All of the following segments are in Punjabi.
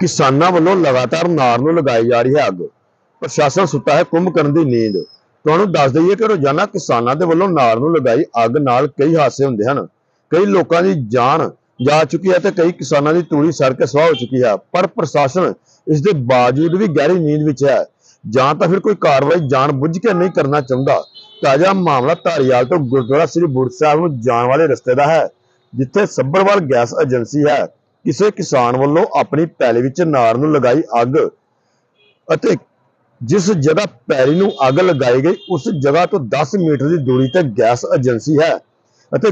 ਕਿਸਾਨਾਂ ਵੱਲੋਂ ਲਗਾਤਾਰ ਨਾਰ ਨੂੰ ਲਗਾਈ ਜਾ ਰਹੀ ਹੈ ਅੱਗ। ਪ੍ਰਸ਼ਾਸਨ ਸੁੱਤਾ ਹੈ ਕੁੰਭ ਕਰਨ ਦੀ ਨੀਂਦ। ਤੁਹਾਨੂੰ ਦੱਸ ਦਈਏ ਕਿ ਰੋਜ਼ਾਨਾ ਕਿਸਾਨਾਂ ਦੇ ਵੱਲੋਂ ਨਾਰ ਨੂੰ ਲਗਾਈ ਅੱਗ ਨਾਲ ਕਈ ਹਾਦਸੇ ਹੁੰਦੇ ਹਨ। ਕਈ ਲੋਕਾਂ ਦੀ ਜਾਨ ਜਾ ਚੁੱਕੀ ਹੈ ਤੇ ਕਈ ਕਿਸਾਨਾਂ ਦੀ ਤੂੜੀ ਸੜ ਕੇ ਸਵਾਹ ਹੋ ਚੁੱਕੀ ਹੈ। ਪਰ ਪ੍ਰਸ਼ਾਸਨ ਇਸ ਦੇ ਬਾਵਜੂਦ ਵੀ ਗਹਿਰੀ ਨੀਂਦ ਵਿੱਚ ਹੈ। ਜਾਂ ਤਾਂ ਫਿਰ ਕੋਈ ਕਾਰਵਾਈ ਜਾਣ ਬੁੱਝ ਕੇ ਨਹੀਂ ਕਰਨਾ ਚਾਹੁੰਦਾ। ਤਾਜ਼ਾ ਮਾਮਲਾ ਧਾਰੀਵਾਲ ਤੋਂ ਗੁਰਦੁਆਰਾ ਸ੍ਰੀ ਬੁਰਜ ਸਾਹਿਬ ਨੂੰ ਜਾਣ ਵਾਲੇ ਰਸਤੇ ਦਾ ਹੈ, ਜਿੱਥੇ ਸੱਭਰਵਾਲ ਗੈਸ ਏਜੰਸੀ ਹੈ। ਕਿਸੇ ਕਿਸਾਨ ਵੱਲੋਂ ਆਪਣੀ ਪੈਲੀ ਵਿੱਚ ਨਾਰ ਨੂੰ ਲਗਾਈ ਅੱਗ ਅਤੇ ਜਿਸ ਜਗ੍ਹਾ ਪੈਲੀ ਨੂੰ ਅੱਗ ਲਗਾਈ ਗਈ, ਉਸ ਜਗ੍ਹਾ ਤੋਂ 10 ਮੀਟਰ ਦੀ ਦੂਰੀ ਤੇ ਗੈਸ ਏਜੰਸੀ ਹੈ ਅਤੇ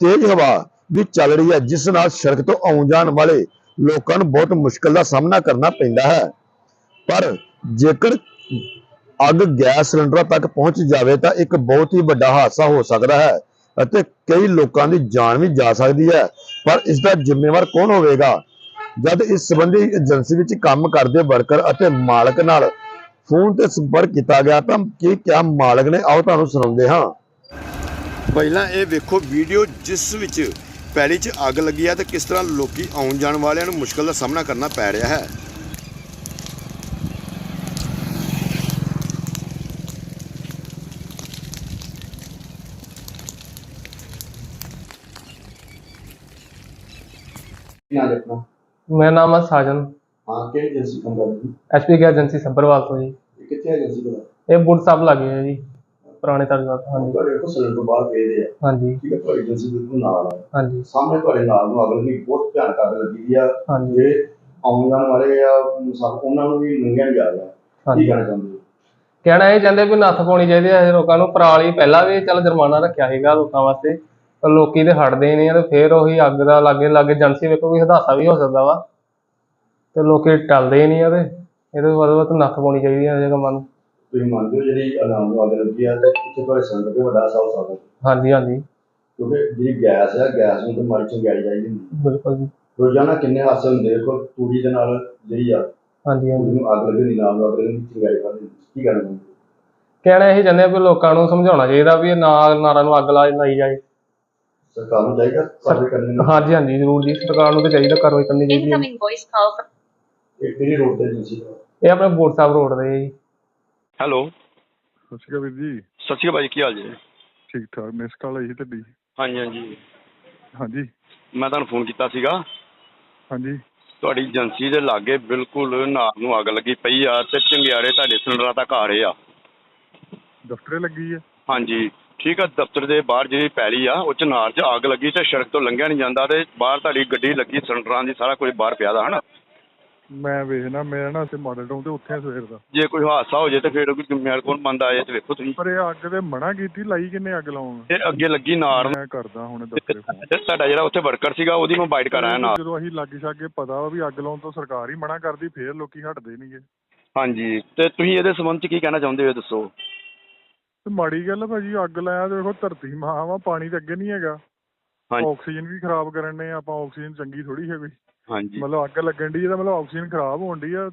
ਤੇਜ਼ ਹਵਾ ਵੀ ਚੱਲ ਰਹੀ ਹੈ, ਜਿਸ ਨਾਲ ਸੜਕ ਤੋਂ ਆਉਣ ਜਾਣ ਵਾਲੇ ਲੋਕਾਂ ਨੂੰ ਬਹੁਤ ਮੁਸ਼ਕਲ ਦਾ ਸਾਹਮਣਾ ਕਰਨਾ ਪੈਂਦਾ ਹੈ। ਪਰ ਜੇਕਰ ਅੱਗ ਗੈਸ ਸਿਲੰਡਰਾਂ ਤੱਕ ਪਹੁੰਚ ਜਾਵੇ ਤਾਂ ਇੱਕ ਬਹੁਤ ਹੀ ਵੱਡਾ ਹਾਦਸਾ ਹੋ ਸਕਦਾ ਹੈ। ਅਤੇ ਕਈ ਲੋਕਾਂ ਦੀ ਜਾਨ ਵੀ ਜਾ ਸਕਦੀ ਹੈ। ਪਰ ਇਸ ਦਾ ਜ਼ਿੰਮੇਵਾਰ ਕੌਣ ਹੋਵੇਗਾ? ਜਦ ਇਸ ਸੰਬੰਧੀ ਏਜੰਸੀ ਵਿੱਚ ਕੰਮ ਕਰਦੇ ਵਰਕਰ ਅਤੇ ਮਾਲਕ ਨਾਲ ਫੋਨ ਤੇ ਸੰਪਰਕ ਕੀਤਾ ਗਿਆ ਤਾਂ ਕੀ ਕਿਆ ਮਾਲਕ ਨੇ ਆਓ ਤੁਹਾਨੂੰ ਸੁਣਾਉਂਦੇ ਹਾਂ। ਪਹਿਲਾਂ ਇਹ ਵੇਖੋ ਵੀਡੀਓ ਜਿਸ ਵਿੱਚ ਪੈਲੀ 'ਚ ਅੱਗ ਲੱਗੀ ਹੈ ਤੇ ਕਿਸ ਤਰ੍ਹਾਂ ਲੋਕੀ ਆਉਣ ਜਾਣ ਵਾਲਿਆਂ ਨੂੰ ਮੁਸ਼ਕਲ ਦਾ ਸਾਹਮਣਾ ਕਰਨਾ ਪੈ ਰਿਹਾ ਹੈ। ਨਾ ਦੇਖਣਾ ਮੇਰਾ ਨਾਮ ਹੈ ਸਾਜਨ। ਹਾਂ ਕਿਹੜੀ ਏਜੰਸੀ ਕੰਮ ਕਰਦੀ? ਐਚਪੀ ਕੇ ਏਜੰਸੀ ਸੰਪਰਵਾਲ ਤੋਂ ਜੀ। ਇਹ ਕਿੱਥੇ ਏਜੰਸੀ ਕੋਲ ਇਹ ਬੁੱਢ ਸਾਹਿਬ ਲੱਗੇ ਹੈ ਜੀ। ਪੁਰਾਣੇ ਤਰ੍ਹਾਂ ਹਾਂਜੀ। ਤੁਹਾਡੇ ਕੋਲ ਸਿਲੰਡਰ ਬਾਹਰ ਪਏ ਆ। ਹਾਂਜੀ। ਠੀਕ ਹੈ ਤੁਹਾਡੀ ਏਜੰਸੀ ਬਿਲਕੁਲ ਨਾਲ ਆ। ਹਾਂਜੀ। ਸਾਹਮਣੇ ਤੁਹਾਡੇ ਨਾਲ ਨੂੰ ਅੱਗ ਲੱਗੀ ਬਹੁਤ ਭਿਆਨਕ ਅੱਗ ਲੱਗੀ ਦੀ ਆ। ਹਾਂਜੀ। ਜਿਹੜੇ ਆਉਣ ਜਾਣ ਵਾਲੇ ਆ ਸਭ ਉਹਨਾਂ ਨੂੰ ਵੀ ਲੰਘਿਆ ਨਹੀਂ ਜਾ ਰਿਹਾ। ਕੀ ਕਹਿਣਾ ਚਾਹੁੰਦੇ ਹੋ? ਕਹਿਣਾ ਇਹ ਚਾਹੁੰਦੇ ਵੀ ਨੱਥ ਪਾਉਣੀ ਚਾਹੀਦੀ ਹੈ ਲੋਕਾਂ ਨੂੰ ਪਰਾਲੀ ਪਹਿਲਾਂ ਵੀ ਚੱਲ ਜੁਰਮਾਨਾ ਰੱਖਿਆ ਸੀਗਾ ਲੋਕਾਂ ਵਾਸਤੇ। ਪਰ ਲੋਕੀ ਤੇ ਹਟਦੇ ਨਹੀਂ ਆ ਤੇ ਫੇਰ ਉਹੀ ਅੱਗ ਦਾ ਲਾਗੇ ਲਾਗੇ ਏਜੰਸੀ ਵੇਖੋ ਕੋਈ ਹਦਾਸਾ ਵੀ ਹੋ ਸਕਦਾ ਵਾ। ਤੇ ਲੋਕੀ ਟਲਦੇ ਨਹੀਂ ਆ ਤੇ ਇਹਦੇ ਵੱਧ ਵੱਧ ਨੱਥ ਪਾਉਣੀ ਚਾਹੀਦੀ ਹੈ ਇਹ ਕੰਮਾਂ ਨੂੰ ਤੁਸੀਂ ਮੰਨਦੇ ਹੋ ਜਿਹੜੀ ਅਨਾਮ ਨੂੰ ਅੱਗ ਲੱਗੀ ਆ ਤੇ ਇੱਥੇ ਤੁਹਾਡੇ ਸਿਲੰਡਰ ਤੇ ਵੱਡਾ ਸਾ ਹੋ ਸਕਦਾ ਹਾਂਜੀ ਹਾਂਜੀ। ਕਿਉਂਕਿ ਜਿਹੜੀ ਗੈਸ ਆ ਗੈਸ ਨੂੰ ਤੇ ਮਾਰੀ ਚੰਗਿਆਈ ਚਾਹੀਦੀ ਹੁੰਦੀ ਬਿਲਕੁਲ ਜੀ। ਰੋਜ਼ਾਨਾ ਕਿੰਨੇ ਹਾਦਸੇ ਹੁੰਦੇ ਦੇਖੋ ਤੂੜੀ ਦੇ ਨਾਲ ਜਿਹੜੀ ਆ ਹਾਂਜੀ ਹਾਂਜੀ। ਤੂੜੀ ਨੂੰ ਅੱਗ ਲੱਗੀ ਹੁੰਦੀ ਨਾਲ ਨੂੰ ਅੱਗ ਲੱਗੀ ਹੁੰਦੀ, ਚੰਗਿਆਈ ਕਰਦੀ ਕੀ ਕਹਿਣਾ ਇਹ ਚਾਹੁੰਦੇ ਆ ਵੀ ਲੋਕਾਂ ਨੂੰ ਸਮਝਾਉਣਾ ਚਾਹੀਦਾ ਵੀ ਇਹ ਨਾ ਨਾਰਾਂ ਨੂੰ ਅੱਗ ਲਾ ਲਾਈ ਜਾਏ। ਸਰਕਾਰ ਨੂੰ ਚਾਹੀਦਾ ਕਾਰਵਾਈ ਕਰਨੀ ਨੂੰ ਹਾਂਜੀ ਹਾਂਜੀ ਜ਼ਰੂਰ ਜੀ ਸਰਕਾਰ ਨੂੰ ਤਾਂ ਚਾਹੀਦਾ ਕਾਰਵਾਈ ਕਰਨੀ ਚਾਹੀਦੀ ਹੈ Incoming voice call from ਇਹ ਕਿਹੜੀ ਰੋਡ ਤੇ ਏਜੰਸੀ ਇਹ ਆਪਣੇ ਬੋਰਡ ਸਾਹਿਬ ਰੋਡ ਦੇ ਜੀ। ਹੈਲੋ। ਸਤਿ ਸ਼੍ਰੀ ਅਕਾਲ ਵੀਰ ਜੀ। ਸਤਿ ਸ਼੍ਰੀ ਅਕਾਲ ਭਾਜੀ ਕੀ ਹਾਲ ਜੀ? ਠੀਕ ਠਾਕ ਮਿਸ ਕਾਲ ਆਈ ਸੀ ਤੁਹਾਡੀ। ਹਾਂਜੀ ਹਾਂਜੀ। ਹਾਂਜੀ। ਮੈਂ ਤੁਹਾਨੂੰ ਫੋਨ ਕੀਤਾ ਸੀਗਾ। ਹਾਂਜੀ। ਤੁਹਾਡੀ ਏਜੰਸੀ ਦੇ ਲਾਗੇ ਬਿਲਕੁਲ ਨਾਰ ਨੂੰ ਅੱਗ ਲੱਗੀ ਪਈ ਆ ਤੇ ਚੰਗਿਆੜੇ ਤੁਹਾਡੇ ਸਿਲੰਡਰਾਂ ਤੱਕ ਆ ਰਹੇ ਆ। ਦਫ਼ਤਰੇ ਲੱਗੀ ਹੈ ਹਾਂਜੀ। ਠੀਕ ਆ ਦਫ਼ਤਰ ਦੇ ਬਾਹਰ ਜਿਹੜੀ ਪੈਲੀ ਆ ਉਹ ਚ ਨਾਰ 'ਚ ਅੱਗ ਲੱਗੀ ਤੇ ਸੜਕ ਤੋਂ ਲੰਘਿਆ ਨਹੀਂ ਜਾਂਦਾ ਤੇ ਬਾਹਰ ਤੁਹਾਡੀ ਗੱਡੀ ਲੱਗੀ ਸਿਲੰਡਰਾਂ ਦੀ ਸਾਰਾ ਕੁਝ ਬਾਹਰ ਪਿਆ ਦਾ ਹਨਾ? ਮੈਂ ਵੇਖਣਾ ਮੇਰਾ ਨਾ ਇੱਥੇ ਮਾਡਲ ਟਾਊਨ ਤੇ ਉੱਥੇ ਆ ਸਵੇਰ ਦਾ। ਜੇ ਕੋਈ ਹਾਦਸਾ ਹੋ ਜੇ ਤੇ ਫਿਰ ਕੋਈ ਜ਼ਿੰਮੇਵਾਰ ਕੌਣ ਬੰਦਾ ਆਏ ਤੇ ਵੇਖੋ ਤੁਸੀਂ। ਪਰ ਇਹ ਅੱਗ ਤੇ ਮਨਾ ਕੀਤੀ ਲਾਈ ਕਿੰਨੇ ਅੱਗ ਲਾਉਣ? ਇਹ ਅੱਗੇ ਲੱਗੀ ਨਾਰ। ਮੈਂ ਕਰਦਾ ਹੁਣ ਦਫ਼ਤਰੇ ਫੋਨ। ਤੇ ਤੁਹਾਡਾ ਜਿਹੜਾ ਉੱਥੇ ਵਰਕਰ ਸੀਗਾ ਉਹਦੀ ਮੈਂ ਬਾਈਟ ਕਰ ਆਇਆ ਨਾਲ। ਜਦੋਂ ਅਸੀਂ ਲਾਗੇ ਛਾਗੇ ਪਤਾ ਵਾ ਵੀ ਅੱਗ ਲਾਉਣ ਤੋਂ ਸਰਕਾਰ ਹੀ ਮਨਾ ਕਰਦੀ ਫੇਰ ਲੋਕੀ ਹਟਦੇ ਨਹੀਂਗੇ ਹਾਂਜੀ ਤੇ ਤੁਸੀਂ ਇਹਦੇ ਸੰਬੰਧ ਚ ਕੀ ਕਹਿਣਾ ਚਾਹੁੰਦੇ ਹੋ ਦੱਸੋ? ਤੇ ਮਾੜੀ ਗੱਲ ਆ ਭਾਜੀ ਅੱਗ ਲਾਇਆ ਤੇ ਵੇਖੋ ਧਰਤੀ ਮਾਂ ਵਾ ਪਾਣੀ ਤੇ ਅੱਗੇ ਨਹੀਂ ਹੈਗਾ। ਹਾਂਜੀ। ਆਕਸੀਜਨ ਵੀ ਖਰਾਬ ਕਰਨ ਨੇ ਆਪਾਂ ਆਕਸੀਜਨ ਚੰਗੀ ਥੋੜੀ ਹੈ ਕੋਈ ਹਾਂਜੀ। ਮਤਲਬ ਅੱਗ ਲੱਗਣ ਦੀ ਇਹਦਾ ਮਤਲਬ ਆਕਸੀਜਨ ਖਰਾਬ ਹੋਣ ਦੀ ਆ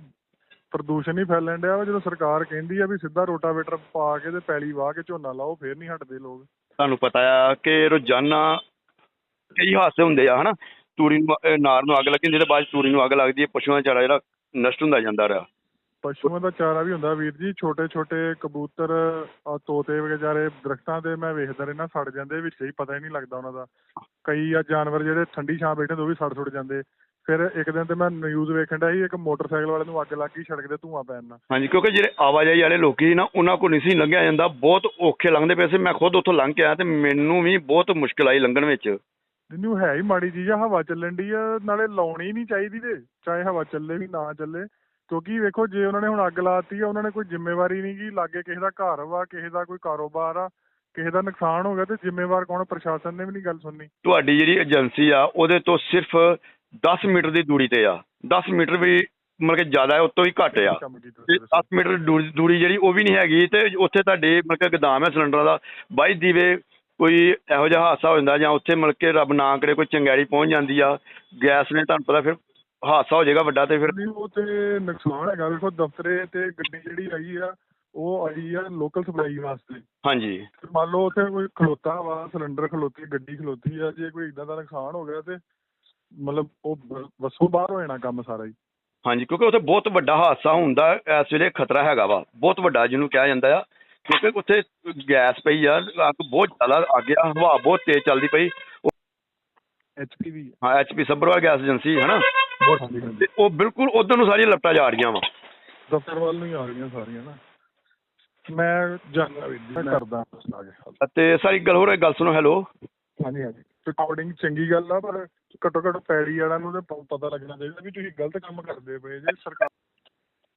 ਪ੍ਰਦੂਸ਼ਣ ਹੀ ਫੈਲਣ ਡਿਆ ਵਾ ਜਦੋਂ ਸਰਕਾਰ ਕਹਿੰਦੀ ਆ ਵੀ ਸਿੱਧਾ ਰੋਟਾਵੇਟਰ ਪਾ ਕੇ ਤੇ ਪੈਲੀ ਵਾਹ ਕੇ ਝੋਨਾ ਲਾਓ ਫੇਰ ਨਹੀਂ ਹਟਦੇ ਲੋਕ। ਤੁਹਾਨੂੰ ਪਤਾ ਆ ਕਿ ਰੋਜ਼ਾਨਾ ਕਈ ਹਾਦਸੇ ਹੁੰਦੇ ਆ ਹਨਾ? ਤੂੜੀ ਨੂੰ ਅਹ ਨਾਰ ਨੂੰ ਅੱਗ ਲੱਗੀ ਹੁੰਦੀ ਤੇ ਬਾਅਦ 'ਚ ਤੂੜੀ ਨੂੰ ਅੱਗ ਲੱਗਦੀ ਹੈ ਪਸ਼ੂਆਂ ਦਾ ਚਾਰਾ ਜਿਹੜਾ ਨਸ਼ਟ ਹੁੰਦਾ ਜਾਂਦਾ ਰਿਹਾ। ਪਸ਼ੂਆਂ ਦਾ ਚਾਰਾ ਵੀ ਹੁੰਦਾ ਵੀਰ ਜੀ ਛੋਟੇ ਛੋਟੇ ਕਬੂਤਰ ਆ ਤੋਤੇ ਵਿਚਾਰੇ ਦਰਖਤਾਂ ਤੇ ਮੈਂ ਵੇਖਦਾ ਰਹਿਣਾ ਸੜ ਜਾਂਦੇ ਵਿੱਚ ਹੀ ਪਤਾ ਹੀ ਨਹੀਂ ਲੱਗਦਾ ਉਹਨਾਂ ਦਾ। ਕਈ ਆ ਜਾਨਵਰ ਜਿਹੜੇ ਠੰਡੀ ਛਾਂ ਬੈਠੇ ਉਹ ਵੀ ਸੜ ਸੁੜ ਜਾਂਦੇ। ਫਿਰ ਇੱਕ ਦਿਨ ਤੇ ਮੈਂ ਨਿਊਜ਼ ਵੇਖਣ ਡਿਆ ਸੀ ਇੱਕ ਮੋਟਰਸਾਈਕਲ ਵਾਲੇ ਨੂੰ ਅੱਗ ਲੱਗ ਗਈ ਸੜਕ ਤੇ ਧੂਆਂ ਪੈਣ ਨਾਲ। ਹਾਂਜੀ ਕਿਉਂਕਿ ਜਿਹੜੇ ਆਵਾਜਾਈ ਵਾਲੇ ਲੋਕੀ ਸੀ ਨਾ ਉਹਨਾਂ ਕੋਲ ਨਹੀਂ ਸੀ ਲੰਘਿਆ ਜਾਂਦਾ ਬਹੁਤ ਔਖੇ ਲੰਘਦੇ ਪਏ ਸੀ। ਮੈਂ ਖੁਦ ਉੱਥੋਂ ਲੰਘ ਕੇ ਆਇਆ ਤੇ ਮੈਨੂੰ ਵੀ ਬਹੁਤ ਮੁਸ਼ਕਲ ਆਈ ਲੰਘਣ ਵਿੱਚ। ਜਿਹਨੂੰ ਹੈ ਹੀ ਮਾੜੀ ਚੀਜ਼ ਆ ਹਵਾ ਚੱਲਣ ਦੀ ਆ ਨਾਲੇ ਲਾਉਣੀ ਨਹੀਂ ਚਾਹੀਦੀ ਤੇ ਚਾਹੇ ਹਵਾ ਚੱਲੇ ਵੀ ਨਾ ਚੱਲੇ। ਕਿਉਂਕਿ ਵੇਖੋ ਜੇ ਉਹਨਾਂ ਨੇ ਹੁਣ ਅੱਗ ਲਾਤੀ ਆ ਉਹਨਾਂ ਨੇ ਕੋਈ ਜ਼ਿੰਮੇਵਾਰੀ ਨਹੀਂ ਗੀ ਲਾਗੇ ਕਿਸੇ ਦਾ ਘਰ ਵਾ ਕਿਸੇ ਦਾ ਕੋਈ ਕਾਰੋਬਾਰ ਆ ਕਿਸੇ ਦਾ ਨੁਕਸਾਨ ਹੋ ਗਿਆ ਤੇ ਜ਼ਿੰਮੇਵਾਰ ਕੌਣ ਪ੍ਰਸ਼ਾਸਨ ਨੇ ਵੀ ਨਹੀਂ ਗੱਲ ਸੁਣਨੀ। ਤੁਹਾਡੀ ਜਿਹੜੀ ਏਜੰਸੀ ਆ ਉਹਦੇ ਤੋਂ ਸਿਰਫ 10 ਮੀਟਰ ਦੀ ਦੂਰੀ ਤੇ ਆ। 10 ਮੀਟਰ ਵੀ ਮਤਲਬ ਕਿ ਜ਼ਿਆਦਾ ਹੈ ਉਤੋਂ ਹੀ ਘੱਟ ਆ। ਤੇ 10 ਮੀਟਰ ਦੂਰੀ ਦੂਰੀ ਜਿਹੜੀ ਉਹ ਵੀ ਨਹੀਂ ਹੈਗੀ ਤੇ ਉੱਥੇ ਤੁਹਾਡੇ ਮਤਲਬ ਕਿ ਗੋਦਾਮ ਹੈ ਸਿਲੰਡਰਾਂ ਦਾ। ਬਾਈ ਦੀਵੇ ਕੋਈ ਇਹੋ ਜਿਹਾ ਹਾਦਸਾ ਹੋ ਜਾਂਦਾ ਜਾਂ ਉੱਥੇ ਮਤਲਬ ਕਿ ਰੱਬ ਨਾ ਕਰੇ ਕੋਈ ਚੰਗਿਆੜੀ ਪਹੁੰਚ ਜਾਂਦੀ ਆ ਗੈਸ ਨੇ ਤੁਹਾਨੂੰ ਪਤਾ ਫਿਰ ਹਾਦਸਾ ਹੋ ਜਾਏਗਾ ਵੱਡਾ ਤੇ ਫਿਰ ਨਹੀਂ ਉਹ ਤੇ ਨੁਕਸਾਨ ਹੈਗਾ ਵੇਖੋ ਦਫ਼ਤਰੇ ਤੇ ਗੱਡੀ ਜਿਹੜੀ ਆਈ ਆ ਉਹ ਆਈ ਆ ਲੋਕਲ ਸਪਲਾਈ ਵਾਸਤੇ। ਹਾਂਜੀ। ਤੇ ਮੰਨ ਲਓ ਉੱਥੇ ਕੋਈ ਖਲੋਤਾ ਵਾ ਸਿਲੰਡਰ ਖਲੋਤੀ ਗੱਡੀ ਖਲੋਤੀ ਆ ਜੇ ਕੋਈ ਇਦਾਂ ਦਾ ਨੁਕਸਾਨ ਹੋ ਗਿਆ ਤੇ ਮਤਲਬ ਉਹ ਬ- ਵੱਸੋਂ ਬਾਹਰ ਹੋ ਜਾਣਾ ਕੰਮ ਸਾਰਾ ਹੀ। ਹਾਂਜੀ ਕਿਉਂਕਿ ਉੱਥੇ ਬਹੁਤ ਵੱਡਾ ਹਾਦਸਾ ਹੁੰਦਾ ਇਸ ਵੇਲੇ ਖਤਰਾ ਹੈਗਾ ਵਾ ਬਹੁਤ ਵੱਡਾ ਜਿਹਨੂੰ ਕਿਹਾ ਜਾਂਦਾ ਆ। ਕਿਉਂਕਿ ਉੱਥੇ ਗੈਸ ਪਈ ਆ ਅੱਗ ਬਹੁਤ ਜ਼ਿਆਦਾ ਆ ਹਵਾ ਬਹੁਤ ਤੇਜ਼ ਚੱਲਦੀ ਪਈ। ਐਚਪੀ ਵੀ ਹਾਂ ਐਚਪੀ ਸੱਭਰਵਾਲ ਗੈਸ ਏਜੰਸੀ ਹੈ ਨਾ ਤੇ ਉਹ ਬਿਲਕੁਲ ਉਧਰ ਨੂੰ ਸਾਰੀਆਂ ਲੱਟਾਂ ਜਾ ਰਹੀਆਂ ਵਾ। ਦਫ਼ਤਰ ਵੱਲ ਨੂੰ ਹੀ ਆ ਰਹੀਆਂ ਸਾਰੀਆਂ ਨਾ। ਮੈਂ ਜਾਣਾ ਜੀ ਮੈਂ ਕਰਦਾ ਆ ਕੇ ਤੇ ਸਾਰੀ ਗੱਲ ਹੋ ਰਹੀ ਗੱਲ ਸੁਣੋ ਹੈਲੋ। ਹਾਂਜੀ ਹਾਂਜੀ। ਰਿਕਾਰਡਿੰਗ ਚੰਗੀ ਗੱਲ ਆ ਪਰ ਘੱਟੋ ਘੱਟ ਪੈੜੀ ਵਾਲਿਆਂ ਨੂੰ ਤੇ ਪ- ਪਤਾ ਲੱਗਣਾ ਚਾਹੀਦਾ ਵੀ ਤੁਸੀਂ ਗਲਤ ਕੰਮ ਕਰਦੇ ਪਏ ਜੇ ਸਰਕਾਰ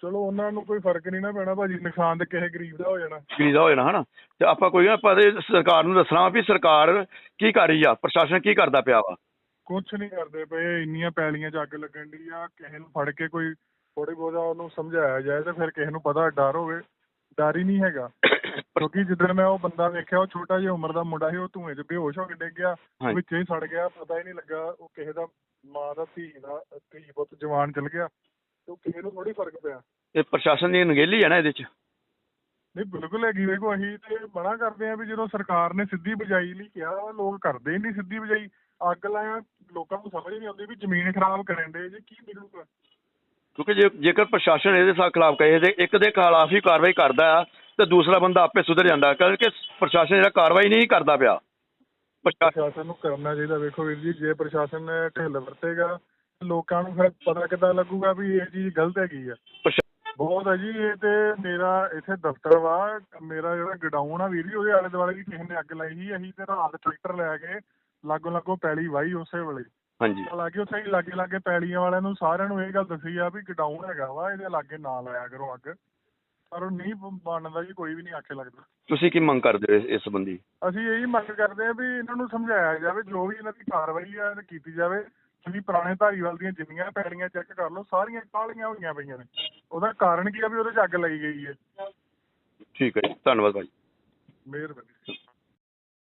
ਚਲੋ ਉਹਨਾਂ ਨੂੰ ਕੋਈ ਫ਼ਰਕ ਨਹੀਂ ਨਾ ਪੈਣਾ ਭਾਜੀ ਨੁਕਸਾਨ ਤੇ ਕਿਸੇ ਗਰੀਬ ਦਾ ਹੋ ਜਾਣਾ। ਗਰੀਦਾ ਹੋ ਜਾਣਾ ਹਨਾ? ਤੇ ਆਪਾਂ ਕੋਈ ਨਾ ਆਪਾਂ ਤੇ ਸਰਕਾਰ ਨੂੰ ਦੱਸਣਾ ਵੀ ਸਰਕਾਰ ਕੀ ਕਰ ਰਹੀ ਆ ਪ੍ਰਸ਼ਾਸਨ ਕੀ ਕਰਦਾ ਪਿਆ ਵਾ? ਕੁਛ ਨਹੀਂ ਕਰਦੇ ਪਏ ਇੰਨੀਆਂ ਪੈਲੀਆਂ 'ਚ ਅੱਗ ਲੱਗਣ ਦੀ ਆ ਕਿਸੇ ਨੂੰ ਫੜ ਕੇ ਕੋਈ ਥੋੜੀ ਬਹੁਤਾ ਉਹਨੂੰ ਸਮਝਾਇਆ ਜਾਏ ਤੇ ਫਿਰ ਕਿਸੇ ਨੂੰ ਪਤਾ ਡਰ ਹੋਵੇ ਡਰ ਹੀ ਨਹੀਂ ਹੈਗਾ। ਕਿਉਂਕਿ ਜਿੱਦਣ ਮੈਂ ਉਹ ਬੰਦਾ ਵੇਖਿਆ ਉਹ ਛੋਟਾ ਜਿਹਾ ਉਮਰ ਦਾ ਮੁੰਡਾ ਸੀ ਉਹ ਧੂਏ 'ਚ ਬੇਹੋਸ਼ ਹੋ ਕੇ ਡਿੱਗ ਗਿਆ ਹਾਂਜੀ। ਵਿੱਚੇ ਹੀ ਸੜ ਗਿਆ ਪਤਾ ਹੀ ਨਹੀਂ ਲੱਗਾ ਉਹ ਕਿਸੇ ਦਾ ਮਾਂ ਦਾ ਧੀ ਦਾ ਧੀ ਪੁੱਤ ਜਵਾਨ ਚਲ ਗਿਆ ਤੇ ਉਹ ਕਿਸੇ ਨੂੰ ਥੋੜੀ ਫ਼ਰਕ ਪਿਆ। ਇਹ ਪ੍ਰਸ਼ਾਸਨ ਦੀ ਨਗੇਲੀ ਆ ਨਾ ਇਹਦੇ ਚ? ਨਹੀਂ ਬਿਲਕੁਲ ਹੈਗੀ ਵੇਖੋ ਅਸੀਂ ਤੇ ਮਨਾ ਕਰਦੇ ਆ ਵੀ ਜਦੋਂ ਸਰਕਾਰ ਨੇ ਸਿੱਧੀ ਬਜਾਈ ਲਈ ਕਿਹਾ ਵਾ, ਲੋਕ ਕਰਦੇ ਹੀ ਨਹੀਂ ਸਿੱਧੀ ਬਜਾਈ ਅੱਗ ਲਾਇਆ ਲੋਕਾਂ ਨੂੰ ਸਮਝ ਨਹੀਂ ਆਉਂਦੀ ਵੀ ਜ਼ਮੀਨ ਖਰਾਬ ਕਰਨ ਦੇ ਜੇ ਕੀ ਮਿਲੂਗਾ ਕਿਉਂਕਿ ਜੇ ਜੇਕਰ ਪ੍ਰਸ਼ਾਸਨ ਇਹਦੇ ਸਾ ਖਿਲਾਫ ਕਹੇ ਤੇ ਇੱਕ ਦੇ ਖਿਲਾਫ ਹੀ ਕਾਰਵਾਈ ਕਰਦਾ ਆ ਤੇ ਦੂਸਰਾ ਬੰਦਾ ਆਪੇ ਸੁਧਰ ਜਾਂਦਾ ਕਿਉਂਕਿ ਪ੍ਰਸ਼ਾਸਨ ਜਿਹੜਾ ਕਾਰਵਾਈ ਨਹੀਂ ਕਰਦਾ ਪਿਆ। ਪ੍ਰਸ਼ਾਸਨ ਨੂੰ ਕਰਨਾ ਚਾਹੀਦਾ ਵੇਖੋ ਵੀਰ ਜੀ ਜੇ ਪ੍ਰਸ਼ਾਸਨ ਢਿੱਲ ਵਰਤੇਗਾ ਲੋਕਾਂ ਨੂੰ ਫਿਰ ਪਤਾ ਕਿੱਦਾਂ ਲੱਗੂਗਾ ਵੀ ਇਹ ਚੀਜ਼ ਗਲਤ ਹੈਗੀ ਆ। ਬਹੁਤ ਹੈ ਜੀ ਇਹ ਤੇ ਮੇਰਾ ਇੱਥੇ ਦਫ਼ਤਰ ਵਾ ਮੇਰਾ ਜਿਹੜਾ ਗਡਾਊਨ ਆ ਵੀਰ ਜੀ ਉਹਦੇ ਆਲੇ ਦੁਆਲੇ ਵੀ ਕਿਸੇ ਨੇ ਅੱਗ ਲਾਈ ਸੀ ਅਸੀਂ ਤੇ ਰਾਤ ਟਰੈਕਟਰ ਲੈ ਕੇ ਲਾਗੋ ਲਾਗੋ ਪੈਲੀ ਵਾਹੀ ਉਸੇ ਵੇਲੇ। ਹਾਂਜੀ। ਹਾਲਾਂਕਿ ਉੱਥੇ ਹੀ ਲਾਗੇ ਲਾਗੇ ਪੈਲੀਆਂ ਵਾਲਿਆਂ ਨੂੰ ਸਾਰਿਆਂ ਨੂੰ ਇਹ ਗੱਲ ਦੱਸੀ ਆ ਵੀ ਗਡਾਊਨ ਹੈਗਾ ਵਾ ਇਹਦੇ ਲਾਗੇ ਨਾ ਲਾਇਆ ਕਰੋ ਅੱਗ। ਪਰ ਉਹ ਨਹੀਂ ਮੰਨਦਾ ਜੀ ਕੋਈ ਵੀ ਨਹੀਂ ਆਖੇ ਲੱਗਦਾ। ਤੁਸੀਂ ਕੀ ਮੰਗ ਕਰਦੇ ਹੋ ਇਸ- ਸੰਬੰਧੀ? ਅਸੀਂ ਇਹੀ ਮੰਗ ਕਰਦੇ ਆ ਵੀ ਇਹਨਾਂ ਨੂੰ ਸਮਝਾਇਆ ਜਾਵੇ ਜੋ ਵੀ ਇਹਨਾਂ ਦੀ ਕਾਰਵਾਈ ਆ ਕੀਤੀ ਜਾਵੇ। ਤੁਸੀਂ ਪੁਰਾਣੇ ਧਾਰੀਵਾਲ ਦੀਆਂ ਜਿੰਨੀਆਂ ਪੈੜੀਆਂ ਚੈੱਕ ਕਰ ਲਓ ਸਾਰੀਆਂ ਕਾਲੀਆਂ ਹੋਈਆਂ ਪਈਆਂ ਨੇ। ਉਹਦਾ ਕਾਰਨ ਕੀ ਆ ਵੀ ਉਹਦੇ 'ਚ ਅੱਗ ਲਾਈ ਗਈ ਹੈ। ਠੀਕ ਹੈ ਜੀ ਧੰਨਵਾਦ ਭਾਈ। ਮਿਹਰਬਾਨੀ।